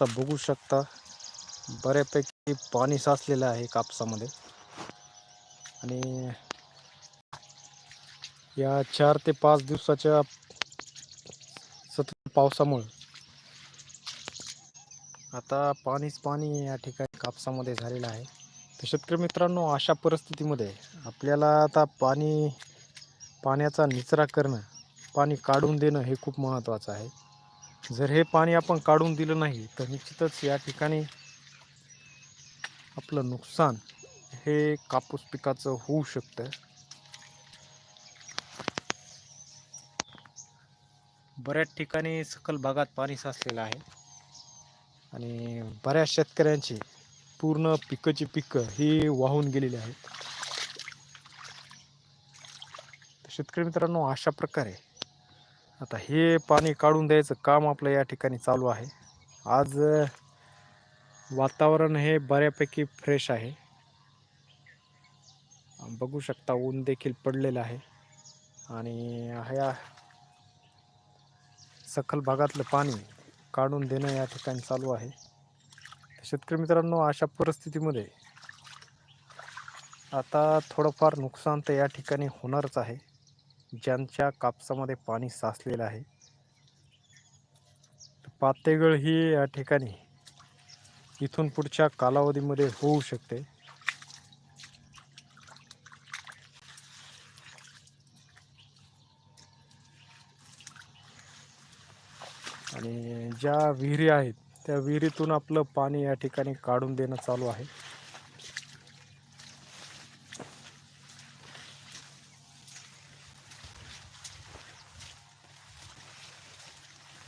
आता बघू शकता बऱ्यापैकी पाणी साचलेलं आहे कापसामध्ये. आणि या चार ते पाच दिवसाच्या सतत पावसामुळे आता पाणीच पाणी या ठिकाणी कापसामध्ये झालेलं आहे. तर शेतकरी मित्रांनो अशा परिस्थितीमध्ये आपल्याला आता पाणी पाण्याचा निचरा करणं पाणी काढून देणं हे खूप महत्त्वाचं आहे. जर हे पाणी आपण काढून दिलं नाही तर निश्चितच या ठिकाणी आपलं नुकसान हे कापूस पिकाचं होऊ शकतं बऱ्याच ठिकाणी सकल भागात पाणी साचलेलं आहे आणि बऱ्याच शेतकऱ्यांची पूर्ण पिकाची पिकं ही वाहून गेलेली आहेत. तर शेतकरी मित्रांनो अशा प्रकारे आता हे पाणी काढून द्यायचं काम आपलं या ठिकाणी चालू आहे. आज वातावरण हे बऱ्यापैकी फ्रेश आहे. बघू शकता ऊन देखील पडलेलं आहे. आणि ह्या सखल भागातलं पाणी काढून देणं या ठिकाणी चालू आहे. शेतकरी मित्रांनो अशा परिस्थितीमध्ये आता थोडंफार नुकसान तर या ठिकाणी होणारच आहे. ज्यांच्या कापसामध्ये पाणी साचलेलं आहे. पातेगळ ही या ठिकाणी इथून पुढच्या कालावधीमध्ये होऊ शकते. आणि ज्या विहिरी आहेत त्या विहिरीतून आपलं पाणी या ठिकाणी काढून देणं चालू आहे.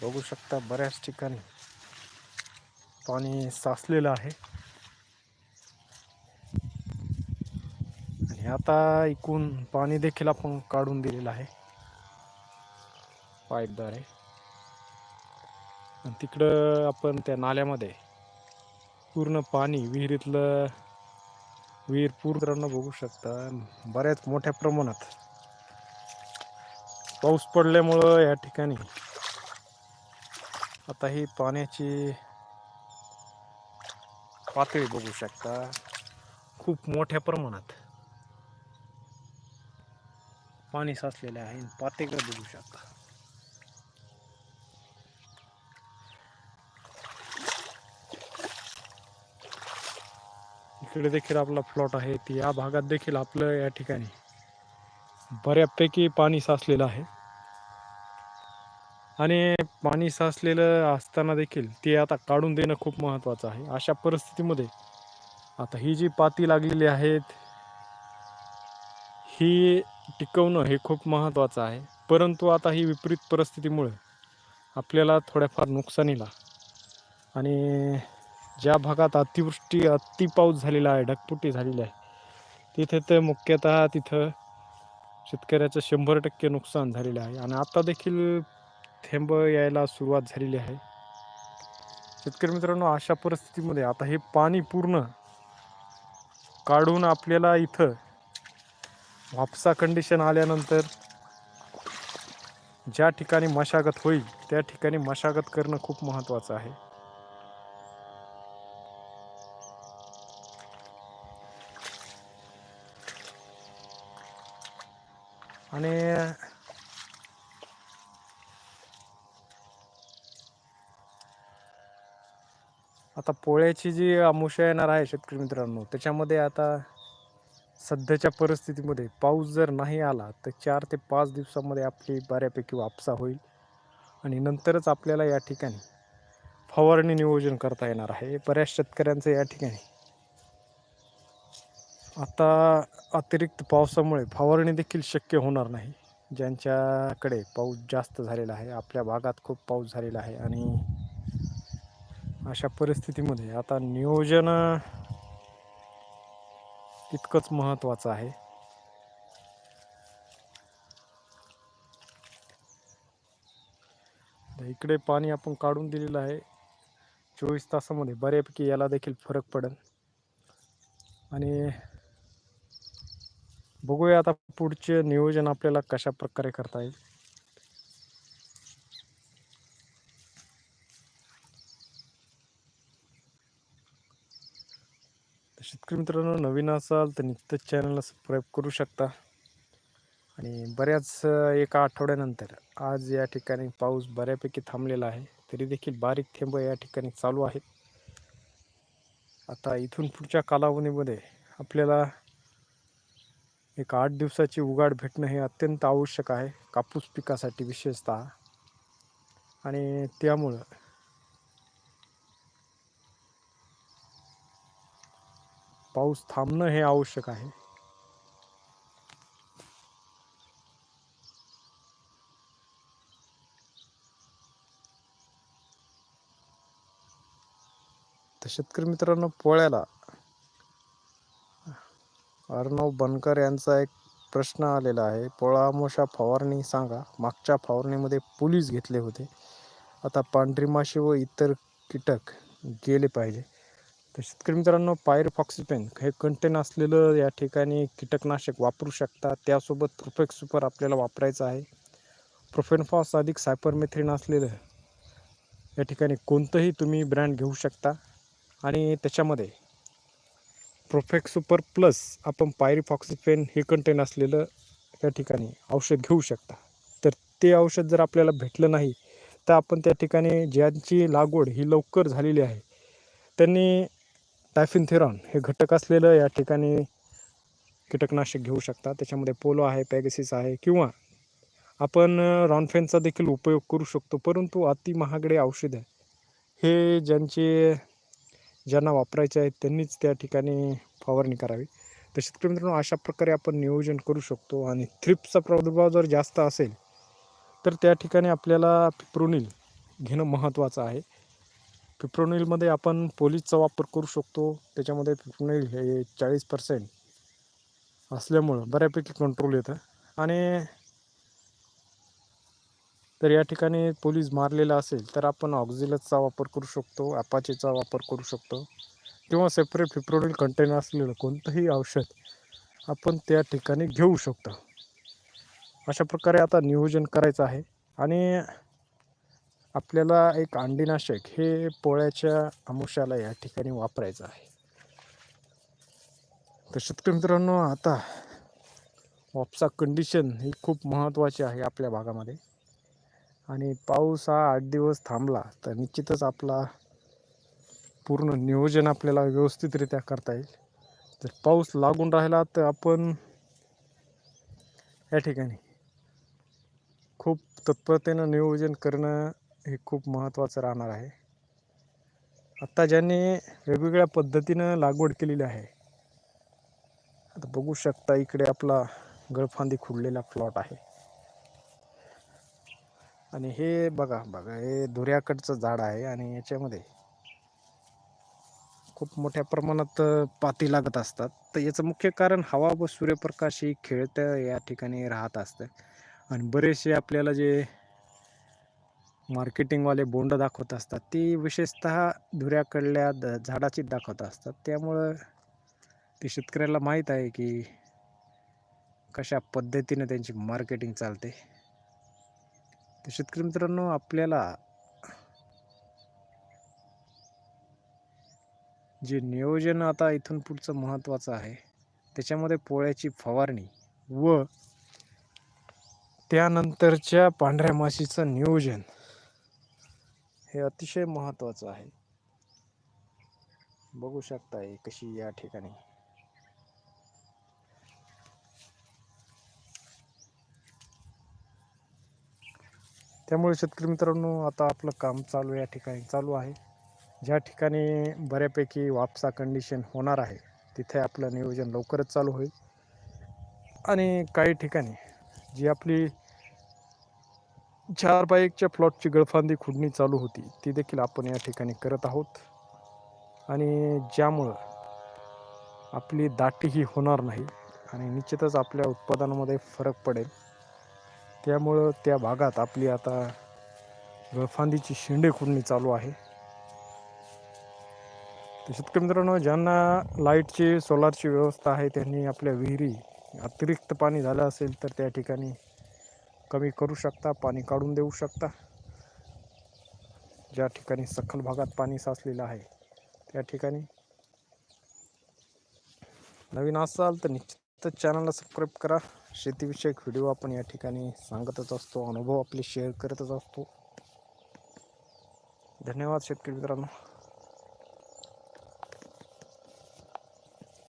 बघू शकता बऱ्याच ठिकाणी पाणी साचलेलं आहे. आणि आता इकून पाणी देखील आपण काढून दिलेलं आहे. पाईपद्वारे. आणि तिकडं आपण त्या नाल्यामध्ये पूर्ण पाणी विहिरीतलं विहीर पूर्ण बघू शकता. बऱ्याच मोठ्या प्रमाणात पाऊस पडल्यामुळं या ठिकाणी आता ही पाण्याची पातळी बघू शकता. खूप मोठ्या प्रमाणात पाणी साचलेले आहे. पातेकडे बघू शकता. इकडे देखील आपला प्लॉट आहे. ती या भागात देखील आपलं या ठिकाणी बऱ्यापैकी पाणी साचलेलं आहे. आणि पाणी साचलेलं असताना देखील ते आता काढून देणं खूप महत्त्वाचं आहे. अशा परिस्थितीमध्ये आता ही जी पाती लागलेली आहेत ही टिकवणं हे खूप महत्त्वाचं आहे. परंतु आता ही विपरीत परिस्थितीमुळे आपल्याला थोड्याफार नुकसानीला आणि ज्या भागात अतिवृष्टी अति पाऊस झालेला आहे ढगपुटी झालेली आहे तिथे तर मुख्यतः तिथं शेतकऱ्याचं शंभर टक्के नुकसान झालेलं आहे. आणि आता देखील थेंब यायला सुरुवात झालेली आहे. शेतकरी मित्रांनो अशा परिस्थितीमध्ये आता हे पाणी पूर्ण काढून आपल्याला इथं वापसा कंडिशन आल्यानंतर ज्या ठिकाणी मशागत होईल त्या ठिकाणी मशागत करणं खूप महत्त्वाचं आहे. आणि आता पोळ्याची जी अमुषा येणार आहे शेतकरी मित्रांनो त्याच्यामध्ये आता सध्याच्या परिस्थितीमध्ये पाऊस जर नाही आला तर चार ते पाच दिवसामध्ये आपली बऱ्यापैकी वापसा होईल. आणि नंतरच आपल्याला या ठिकाणी फवारणी नियोजन करता येणार आहे. बऱ्याच शेतकऱ्यांचं या ठिकाणी आता अतिरिक्त पावसामुळे फवारणी देखील शक्य होणार नाही. ज्यांच्याकडे पाऊस जास्त झालेला आहे आपल्या भागात खूप पाऊस झालेला आहे. आणि अशा परिस्थितीमध्ये आता नियोजन तितकंच महत्त्वाचं आहे. इकडे पाणी आपण काढून दिलेलं आहे. चोवीस तासामध्ये बऱ्यापैकी याला देखील फरक पडेल. आणि बघूया आता पुढचे नियोजन आपल्याला कशा प्रकारे करता येईल. शेतकरी मित्रांनो नवीन असाल तर नित्य चॅनलला सबस्क्राईब करू शकता. आणि बऱ्याच एका आठवड्यानंतर आज या ठिकाणी पाऊस बऱ्यापैकी थांबलेला आहे. तरी देखील बारीक थेंब या ठिकाणी चालू आहेत आता इथून पुढच्या कालावधीमध्ये आपल्याला एक आठ दिवसाची उघाड भेटणं हे अत्यंत आवश्यक आहे. कापूस पिकासाठी विशेषतः. आणि त्यामुळं पाऊस थांबणं हे आवश्यक आहे. तर शेतकरी मित्रांनो पोळ्याला. अर्णव बनकर यांचा एक प्रश्न आलेला आहे. पोळा मोशा फवारणी सांगा. मागच्या फवारणीमध्ये पोलीस घेतले होते. आता पांढरी माशी व इतर कीटक गेले पाहिजे. तर शेतकरी मित्रांनो पायर फॉक्सिपेन हे कंटेन असलेलं या ठिकाणी कीटकनाशक वापरू शकता त्यासोबत प्रोफेक्स सुपर आपल्याला वापरायचं आहे. प्रोफेनफॉस अधिक सायपरमेथ्रिन असलेलं या ठिकाणी कोणतंही तुम्ही ब्रँड घेऊ शकता. आणि त्याच्यामध्ये प्रोफेक्स सुपर प्लस आपण पायरीफॉक्सिफेन हे कंटेन असलेलं या ठिकाणी औषध घेऊ शकता. तर ते औषध जर आपल्याला भेटलं नाही तर आपण त्या ठिकाणी ज्यांची लागवड ही लवकर झालेली आहे त्यांनी टायफिनथेरॉन हे घटक असलेलं या ठिकाणी कीटकनाशक घेऊ शकता. त्याच्यामध्ये पोलो आहे पॅगसिस आहे किंवा आपण रॉनफेनचा देखील उपयोग करू शकतो. परंतु अति महागडे औषध आहे हे ज्यांचे ज्यांना वापरायचे आहेत त्यांनीच त्या ठिकाणी फवारणी करावी. तर शेतकरी मित्रांनो अशा प्रकारे आपण नियोजन करू शकतो आणि थ्रिप्सचा प्रादुर्भाव जर जास्त असेल तर त्या ठिकाणी आपल्याला पिप्रोनिल घेणं महत्त्वाचं आहे. पिप्रोनिलमध्ये आपण पोलीसचा वापर करू शकतो. त्याच्यामध्ये पिप्रोनिल हे चाळीस पर्सेंट असल्यामुळं बऱ्यापैकी कंट्रोल येतं. आणि तर या ठिकाणी पोलीस मारलेला असेल तर आपण ऑक्झिलसचा वापर करू शकतो अपाचेचा वापर करू शकतो. किंवा सेपरेट फिप्रोनिल कंटेनर असलेलं कोणतंही औषध आपण त्या ठिकाणी घेऊ शकतो. अशा प्रकारे आता नियोजन करायचं आहे. आणि आपल्याला एक अंडीनाशक हे पोळ्याच्या अमुषाला या ठिकाणी वापरायचं आहे. तर शेतकरी मित्रांनो आता वापसा कंडिशन ही खूप महत्त्वाची आहे आपल्या भागामध्ये. आणि पाऊस हा आठ दिवस थांबला तर निश्चितच आपला पूर्ण नियोजन आपल्याला व्यवस्थितरित्या करता येईल. जर पाऊस लागून राहिला तर आपण या ठिकाणी खूप तत्परतेनं नियोजन करणं हे खूप महत्त्वाचं राहणार आहे. आत्ता ज्यांनी वेगवेगळ्या पद्धतीनं लागवड केलेली आहे आता बघू शकता इकडे आपला गळफांदी खुडलेला प्लॉट आहे. आणि हे बघा बघा हे धुऱ्याकडचं झाड आहे आणि याच्यामध्ये खूप मोठ्या प्रमाणात पाती लागत असतात. तर याचं मुख्य कारण हवा व सूर्यप्रकाश ही खेळत्या या ठिकाणी राहत असतं. आणि बरेचसे आपल्याला जे मार्केटिंगवाले बोंड दाखवत असतात. ती विशेषतः धुऱ्याकडल्या द झाडाची दाखवत असतात. त्यामुळं ते शेतकऱ्याला माहीत आहे की कशा पद्धतीने त्यांची मार्केटिंग चालते. तर शेतकरी मित्रांनो आपल्याला जे नियोजन आता इथून पुढचं महत्त्वाचं आहे त्याच्यामध्ये पोळ्याची फवारणी व त्यानंतरच्या पांढऱ्या माशीचं नियोजन. हे अतिशय महत्त्वाचं आहे. बघू शकताय कशी या ठिकाणी. त्यामुळे शेतकरी मित्रांनो आता आपलं काम चालू या ठिकाणी चालू आहे. ज्या ठिकाणी बऱ्यापैकी वापसा कंडिशन होणार आहे तिथे आपलं नियोजन लवकरच चालू होईल. आणि काही ठिकाणी जी आपली चार बाय एकच्या प्लॉटची गळफांदी खुडणी चालू होती. ती देखील आपण या ठिकाणी करत आहोत. आणि ज्यामुळं आपली दाटीही होणार नाही आणि निश्चितच आपल्या उत्पादनामध्ये फरक पडेल. त्यामुळं त्या भागात आपली आता गळफांदीची शेंडे खुडणी चालू आहे. तर शेतकरी मित्रांनो ज्यांना लाईटची सोलारची व्यवस्था आहे त्यांनी आपल्या विहिरी अतिरिक्त पाणी झालं असेल तर त्या ठिकाणी कमी करू शकता पाणी काढून देऊ शकता. ज्या ठिकाणी सखल भागात पाणी साचलेलं आहे त्या ठिकाणी. नवीन असाल तर निश्चितच चॅनलला सबस्क्राईब करा. शेतीविषयक व्हिडिओ आपण या ठिकाणी सांगतच असतो अनुभव आपले शेअर करतच असतो. धन्यवाद शेतकरी मित्रांनो.